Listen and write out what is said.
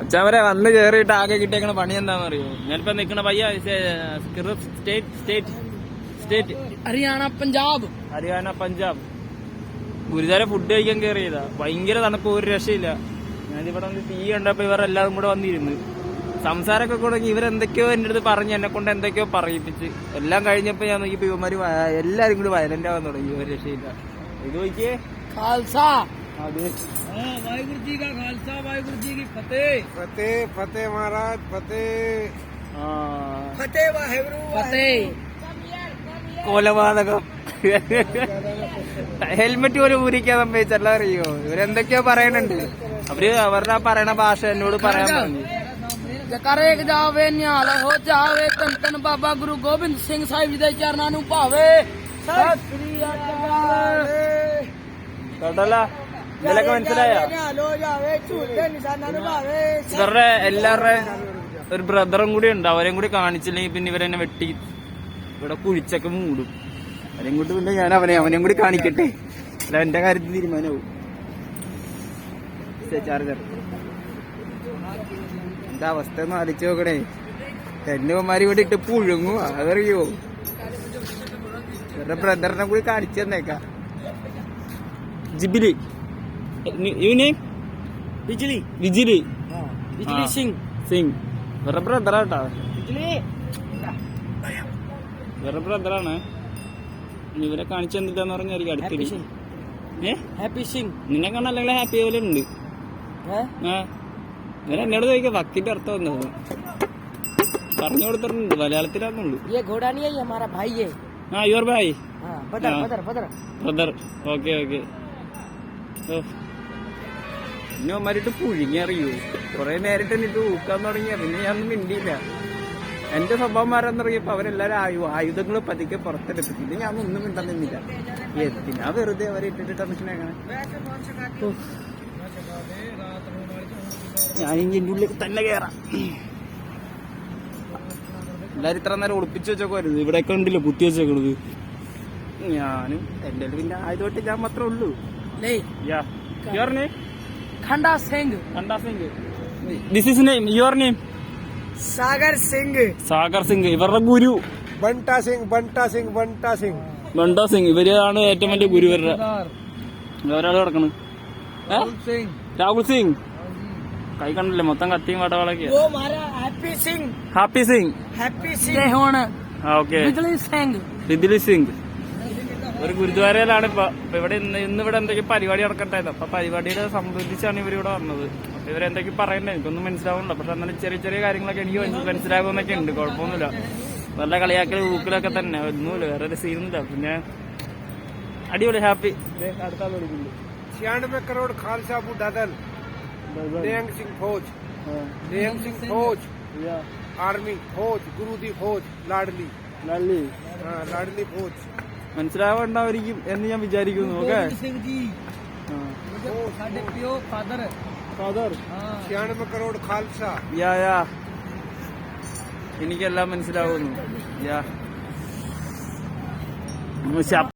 ഉച്ചവരെ വന്ന് കേറിയിട്ട് ആകെ കിട്ടിയേക്കണ പണി എന്താന്ന് അറിയോ ഞാനിപ്പോ നിക്കണ പയ്യ state state state. Haryana Punjab. Haryana Punjab. ഗുരുതര ഫുഡ് കഴിക്കാൻ കേറിയതാ. ഭയങ്കര തണുപ്പ് ഒരു രക്ഷയില്ല. ഞാനിവിടെ വന്ന് തീ കണ്ടപ്പോ ഇവരെല്ലാവരും കൂടെ വന്നിരുന്നു. സംസാരമൊക്കെ കൂടെങ്കിൽ ഇവരെന്തൊക്കെയോ എന്റെ അടുത്ത് പറഞ്ഞ് എന്നെ കൊണ്ട് എന്തൊക്കെയോ പറയിപ്പിച്ച്. എല്ലാം കഴിഞ്ഞപ്പോൾ ഞാൻ നോക്കിയപ്പോൾ ഇവന്മാര് എല്ലാരും കൂടി വയലന്റ് ആവാൻ തുടങ്ങി. ഒരു രക്ഷയില്ല. ഇത് നോക്കിയേ. ഖാൽസ. ਵਾਹਿਗੁਰੂ ਜੀ ਫਤਿਹ ਫਤਿਹ ਫਤਿਹ ഹെൽമെറ്റ് പോലും ഊരിക്കാൻ സംഭവിച്ചല്ല അറിയോ ഇവരെന്തൊക്കെയോ പറയണുണ്ട് അവര് അവരുടെ പറയണ ഭാഷ എന്നോട് പറയാൻ പറഞ്ഞു ਕਰੇਕ ਜਾਵੇ ਨਿਹਾਲ ਹੋ ਜਾਵੇ ਤਨ ਤਨ ਭਾਵੇ ഇതിലൊക്കെ മനസ്സിലായോ? ഇവരുടെ എല്ലാവരുടെ ഒരു ബ്രദറും കൂടി ഉണ്ട്. അവരെയും കൂടി കാണിച്ചില്ലെങ്കിൽ പിന്നെ ഇവരെന്നെ വെട്ടി ഇവിടെ കുഴിച്ചൊക്കെ മൂടും. അവരെയും കൂടി പിന്നെ ഞാൻ അവനെ അവനെയും കൂടി കാണിക്കട്ടെ. അല്ല എന്റെ കാര്യത്തിൽ തീരുമാനമാവും. ചാർജർ എന്താ അവസ്ഥ ഒന്ന് ആലോചിച്ച് നോക്കണേ. തെന്നുമാരി ഇവിടെ ഇട്ട് പുഴുങ്ങു. അതറിയോ? ബ്രദറിനെ കൂടി കാണിച്ചു തന്നേക്കാ. ജിബിലി. യു നെയിം വിജിലി വിജിലി വിജിലി സിംഗ് സിംഗ് വേറെ ബ്രദറാട്ടാ വിജിലി വേറെ ബ്രദറാണ് ഇവരെ കാണിച്ചു തന്നിട്ടാന്ന് പറഞ്ഞായിരിക്കും അടുത്ത് ഹാപ്പി സിംഗ് നിന്നെ കാണാൻ അല്ലെങ്കിൽ ഹാപ്പി പോലെ ഉണ്ട്. ഞാൻ എന്നോട് ചോദിക്കാം വക്കിന്റെ അർത്ഥം എന്താ പറഞ്ഞു കൊടുത്തിട്ടുണ്ട് മലയാളത്തിലാന്നുള്ളൂ ആ your bhai brother okay okay ഓ പിന്നെ അവന്മാരിട്ട് പുഴുങ്ങിയറിയൂ. കുറെ നേരിട്ട് എന്നിട്ട് ഊക്കാൻ തുടങ്ങിയ പിന്നെ ഞാൻ മിണ്ടിയില്ല. എന്റെ സ്വഭാവം മാറാന്നറിയപ്പോ അവരെല്ലാരും ആയു ആയുധങ്ങൾ പതുക്കെ പുറത്തെടുത്തു. പിന്നെ ഞാൻ ഒന്നും മിണ്ടാൻ നിന്നില്ല. എന്തിനാ വെറുതെ അവരെ ഇട്ടിട്ട് ടെൻഷനാക്കണേ ഞാൻ ഇനി എന്റെ ഉള്ളിൽ തന്നെ കേറാം. എല്ലാരും ഇത്ര നേരം ഒളിപ്പിച്ചു വെച്ചേക്കുമായിരുന്നു ഇവിടെ കണ്ടില്ല കുത്തി വെച്ചേക്കണത്? ഞാനും എന്റെ പിന്നെ ആയതുകൊണ്ട് ഞാൻ മാത്രമേ ഉള്ളൂ. Yeah your Khanda Singh. Khanda Singh. This is name your name Sagar Singh Sagar Singh ഇവരുടെ ഗുരു. ബണ്ട സിംഗ് ബണ്ട സിംഗ് ബണ്ട സിംഗ് ബണ്ട സിംഗ് ഇവരാണ് ഏറ്റവും വലിയ ഗുരു ഇവരുടെ. ഒരാൾ കിടക്കണ് രാഹുൽ സിംഗ് കൈ കണ്ടില്ലേ മൊത്തം കത്തിയും വടവളൊക്കെ. Happy Singh Happy Singh Happy Singh okay Singh. Singh. ഒരു ഗുരുദ്വാരയിലാണ് ഇപ്പൊ ഇപ്പൊ ഇവിടെ ഇന്ന് ഇന്ന് ഇവിടെ എന്തൊക്കെ പരിപാടി നടക്കണ്ടായത് അപ്പൊ പരിപാടിയുടെ സംബന്ധിച്ചാണ് ഇവർ ഇവിടെ വന്നത് അപ്പൊ ഇവരെന്തൊക്കെ പറയണ്ടേ എനിക്കൊന്നും മനസ്സിലാവുന്നില്ല പക്ഷെ എന്നാലും ചെറിയ ചെറിയ കാര്യങ്ങളൊക്കെ എനിക്ക് മനസ്സി- മനസ്സിലാകുന്നൊക്കെ ഉണ്ട് കുഴപ്പമൊന്നുമില്ല നല്ല കളിയാക്കൽ ഊക്കലൊക്കെ തന്നെ ഒന്നുമില്ല വേറെ ഒരു സീനൊന്നുമില്ല പിന്നെ അടിപൊളി ഹാപ്പി അടുത്ത ആൾ വിളിക്കുന്നുണ്ട് छियानवे करोड़ खालसा बूढ़ा दल निहंग सिंह फौज निहंग सिंह फौज आर्मी फौज गुरु दी फौज लाडली നല്ലി हाँ लाडली फौज മനസ്സിലാവണ്ടായിരിക്കും എന്ന് ഞാൻ വിചാരിക്കുന്നു ഓക്കെ? യാ യാ. എനിക്കെല്ലാം മനസ്സിലാവുന്നു. യാ.